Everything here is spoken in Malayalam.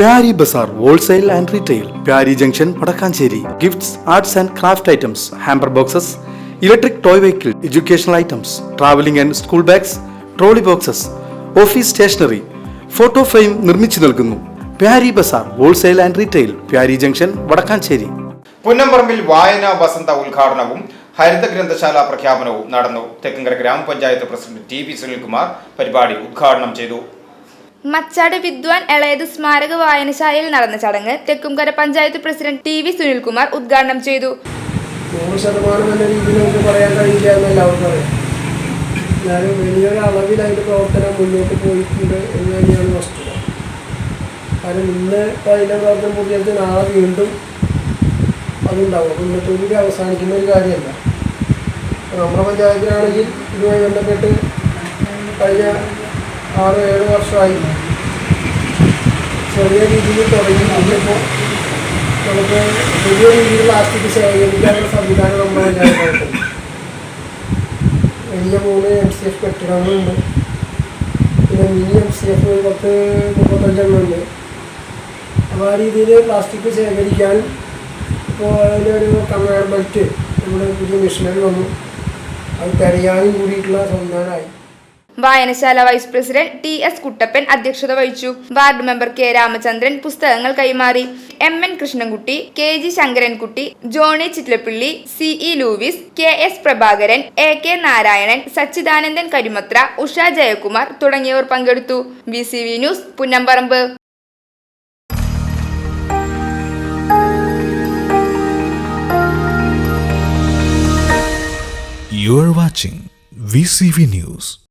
Pyari Bazaar wholesale and retail Pyari junction Vadakkanchery. Gifts arts and craft items hamper boxes electric toy vehicle educational items travelling and school bags trolley boxes office stationery photo frame നിർമ്മിച്ചു നൽകുന്നു. Pyari Bazaar wholesale and retail Pyari junction Vadakkanchery. പുന്നമ്പറമ്പിൽ വായനാ വസന്ത ഉദ്ഘാടനവും ഹരിത ഗ്രന്ഥശാല പ്രഖ്യാപനവും നടന്നു. തെക്കങ്കര ഗ്രാമപഞ്ചായത്ത് പ്രസിഡന്റ് ടി വി സുനിൽകുമാർ പരിപാടി ഉദ്ഘാടനം ചെയ്തു. മച്ചാട് വിദ്വാൻ എളയത് സ്മാരക വായനശാലയിൽ നടന്ന ചടങ്ങ് Thekkumkara panchayat president T V Sunilkumar ഉദ്ഘാടനം ചെയ്തു. നൂറ് ശതമാനം എന്ന രീതിയിൽ നമുക്ക് പറയാൻ കഴിയില്ല എന്ന് എല്ലാവർക്കും അറിയാം എന്നാലും വലിയൊരു അളവിൽ അതിന്റെ പ്രവർത്തനം മുന്നോട്ട് പോയിട്ടുണ്ട് എന്ന് തന്നെയാണ് വസ്തുത. കാരണം ഇന്ന് അതിന്റെ പ്രവർത്തനം പൂർത്തിയാക്കി നാളെ വീണ്ടും അതുണ്ടാവും. അപ്പോൾ ഒരു അവസാനിക്കുന്ന ഒരു കാര്യമല്ല. നമ്മുടെ പഞ്ചായത്തിലാണെങ്കിൽ ഇതുമായി ബന്ധപ്പെട്ട് കഴിഞ്ഞ ആറ് ഏഴ് വർഷമായി. ചെറിയ രീതിയിൽ തുടങ്ങി. നമ്മളിപ്പോൾ നമുക്ക് വലിയ രീതിയിൽ പ്ലാസ്റ്റിക് ശേഖരിക്കാനുള്ള സംവിധാനം നമ്മൾ വലിയ മൂന്ന് എം സി എഫ് കെട്ടിടങ്ങളുണ്ട്. പിന്നെ മിനി എം സി എഫ് പത്ത് മുപ്പത്തഞ്ചെണ്ണമുണ്ട് അപ്പോൾ ആ രീതിയിൽ പ്ലാസ്റ്റിക് ശേഖരിക്കാൻ ഇപ്പോൾ അതിലൊരു കൺവെയർ നമ്മുടെ പുതിയ മിഷനറി വന്നു. അത് തിരയാനും കൂടിയിട്ടുള്ള സംവിധാനമായി. വായനശാല vice president T S Kuttappan അധ്യക്ഷത വഹിച്ചു. വാർഡ് മെമ്പർ കെ രാമചന്ദ്രൻ പുസ്തകങ്ങൾ കൈമാറി. M N Krishnankutty K G Sankarankutty Johny Chittilappilly C E Louis K S Prabhakaran A K Narayanan Sachidanandan Karimathra Usha Jayakumar തുടങ്ങിയവർ പങ്കെടുത്തു. B C V news Punnamparambu You are watching VCV News.